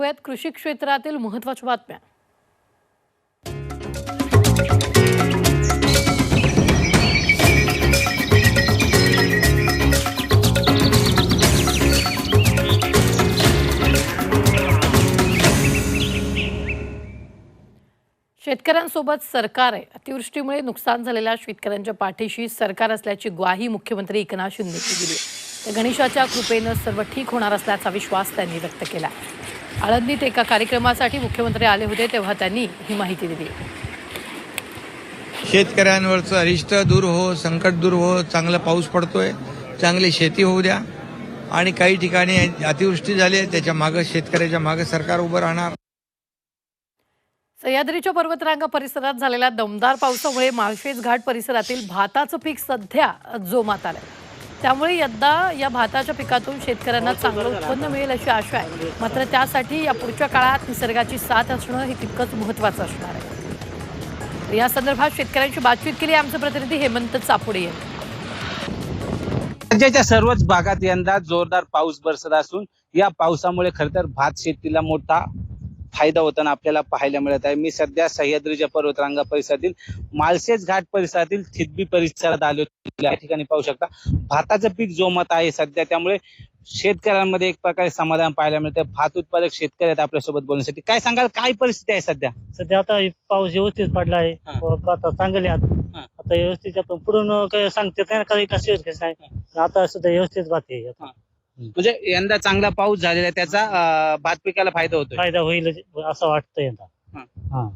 पाहूयात कृषी क्षेत्रातील महत्त्वाच्या बातम्या. शेतकऱ्यांसोबत सरकार आहे अतिवृष्टीमुळे नुकसान झालेल्या शेतकऱ्यांच्या पाठीशी सरकार असल्याची ग्वाही मुख्यमंत्री एकनाथ शिंदे दिली. तर गणेशाच्या कृपेनं सर्व ठीक होणार असल्याचा विश्वास त्यांनी व्यक्त केला. आळंदीत एका कार्यक्रमासाठी मुख्यमंत्री आले होते तेव्हा त्यांनी ही माहिती दिली. शेतकऱ्यांवरचं अरिष्ट दूर हो संकट दूर हो चांगला पाऊस पडतोय चांगली शेती होऊ द्या. आणि काही ठिकाणी अतिवृष्टी झाली त्याच्या मागं शेतकऱ्याच्या मागं सरकार उभं राहणार. सह्याद्रीच्या पर्वतरांगा परिसरात झालेल्या दमदार पावसामुळे माळशेज घाट परिसरातील भाताचं पीक सध्या जोमात आलंय. त्यामुळे यंदा या भाताच्या पिकातून शेतकऱ्यांना चांगलं उत्पन्न मिळेल अशी आशा आहे. मात्र त्यासाठी या पुढच्या काळात निसर्गाची साथ असणं हे तितकंच महत्वाचं असणार आहे. या संदर्भात शेतकऱ्यांशी बातचीत केली आमचे प्रतिनिधी हेमंत चापुडे यांनी. राज्याच्या सर्वच भागात यंदा जोरदार पाऊस बरसत असून या पावसामुळे खर तर भात शेतीला मोठा फायदा होताना आपल्याला पाहायला मिळत आहे. मी सध्या सह्याद्रीच्या पर्वतरांगा परिसरातील माळशेज घाट परिसरातील थितबी परिसरात आलो या ठिकाणी पाहू शकता भाताचं पीक जोमत आहे सध्या त्यामुळे शेतकऱ्यांमध्ये एक प्रकारे समाधान पाहायला मिळतं भात उत्पादक शेतकरी आहेत आपल्यासोबत बोलण्यासाठी. काय सांगाल? काय परिस्थिती आहे सध्या? सध्या आता पाऊस व्यवस्थित पडला आहे. आता चांगले. आता व्यवस्थित आपण पुढून सांगते काही कसं आता सध्या व्यवस्थित बात आहे. म्हणजे यंदा चांगला पाऊस झालेला आहे त्याचा अं, भात पिकाला फायदा होतोय. फायदा होईल असं वाटतंय आता हा. हा.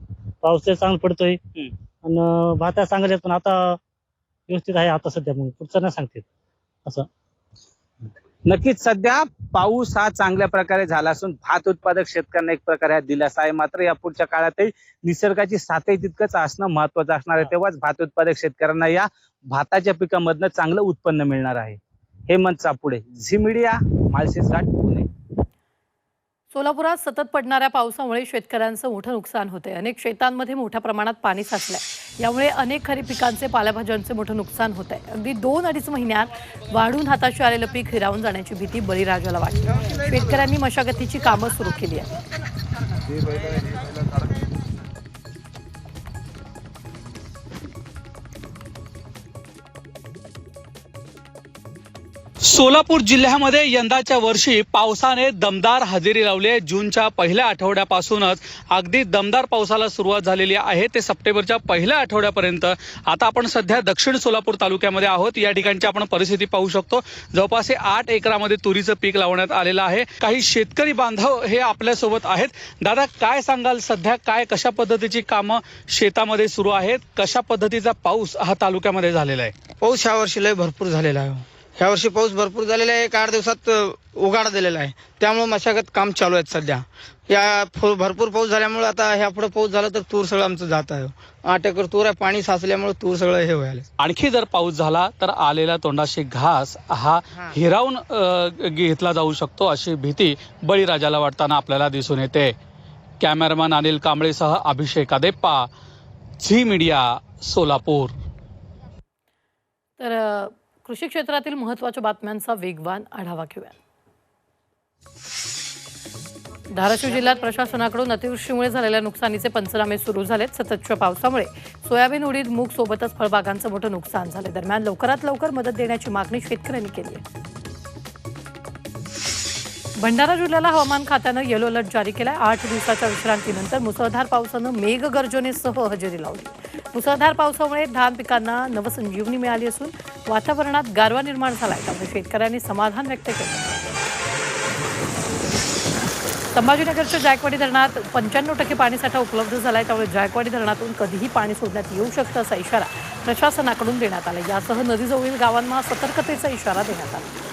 पाऊस चांगला पडतोय. आणि भाता चांगले आहेत, पण आता व्यवस्थित आहे आता सध्या मग पुढचं नाही सांगते. असं. नक्कीच सध्या पाऊस हा चांगल्या प्रकारे झाला असून भात उत्पादक शेतकऱ्यांना एक प्रकारे हा दिलासा आहे. मात्र या पुढच्या काळातही निसर्गाची साथही तितकंच असणं महत्वाचं असणार आहे. तेव्हाच भात उत्पादक शेतकऱ्यांना या भाताच्या पिकामधनं चांगलं उत्पन्न मिळणार आहे. Hemant Chapude Zee media Malshej Ghat Pune. सोलापुरात सतत पडणाऱ्या पावसामुळे शेतकऱ्यांचं मोठं नुकसान होते अनेक शेतांमध्ये मोठ्या प्रमाणात पाणी साचलंय. यामुळे अनेक खरीप पिकांचे पालेभाज्यांचे मोठं नुकसान होत आहे अगदी दोन अडीच महिन्यात वाढून हाताशी आलेलं पीक हिरावून जाण्याची भीती बळीराजाला वाटते. शेतकऱ्यांनी मशागतीची कामं सुरू केली आहेत. सोलापूर जिल्ह्यामध्ये यंदाच्या वर्षी पावसाने दमदार हजेरी लावली आहे. जूनच्या पहिल्या आठवड्यापासूनच अगदी दमदार पावसाला सुरुवात झालेली आहे. ते सप्टेंबरच्या पहिल्या आठवड्यापर्यंत आता आपण सध्या दक्षिण सोलापूर तालुक्यामध्ये आहोत. या ठिकाणची आपण परिस्थिती पाहू शकतो. जवळपास हे आठ एकरामध्ये तुरीचं पीक लावण्यात आलेलं आहे. काही शेतकरी बांधव हे आपल्यासोबत आहेत. दादा काय सांगाल सध्या? काय कशा पद्धतीची कामं शेतामध्ये सुरू आहेत? कशा पद्धतीचा पाऊस हा तालुक्यामध्ये झालेला आहे? पाऊस ह्या वर्षी लय भरपूर झालेला आहे. ह्या वर्षी पाऊस भरपूर झालेला आहे एक आठ दिवसात अ, उघाड दिलेला आहे. त्यामुळे मशागत काम चालू आहेत सध्या. या भरपूर पाऊस झाल्यामुळे आता ह्या पुढे पाऊस झाला तर तूर सगळं आमचं जात आहे. आठ एकर तूर आहे पाणी साचल्यामुळे तूर सगळं हे व्हायला आणखी जर पाऊस झाला तर आलेला तोंडाशी घास हा हिरावून घेतला जाऊ शकतो अशी भीती बळीराजाला वाटताना आपल्याला दिसून येते. कॅमेरामॅन अनिल कांबळेसह अभिषेक अदेप्पा झी मीडिया सोलापूर. तर कृषी क्षेत्रातील महत्त्वाच्या बातम्यांचा वेगवान आढावा घेऊया धाराशिव जिल्ह्यात प्रशासनाकडून अतिवृष्टीमुळे झालेल्या नुकसानीचे पंचनामे सुरू झालेत. सततच्या पावसामुळे सोयाबीन उडीद मूग सोबतच फळबागांचं मोठं नुकसान झालं दरम्यान लवकरात लवकर मदत देण्याची मागणी शेतकऱ्यांनी केली आहे. भंडारा जिल्ह्याला हवामान खात्यानं येलो अलर्ट जारी केलाय. आठ दिवसाच्या विश्रांतीनंतर मुसळधार पावसानं मेघगर्जनेसह हजेरी लावली. मुसळधार पावसामुळे धान पिकांना नवसंजीवनी मिळाली असून वातावरणात गारवा निर्माण झालाय. त्यामुळे शेतकऱ्यांनी समाधान व्यक्त केलं. संभाजीनगरच्या जायकवाडी धरणात पंच्याण्णव टक्के पाणीसाठा उपलब्ध झालाय. त्यामुळे जायकवाडी धरणातून कधीही पाणी सोडण्यात येऊ शकतं असा इशारा प्रशासनाकडून देण्यात आला यासह नदीजवळील गावांना सतर्कतेचा इशारा देण्यात आला.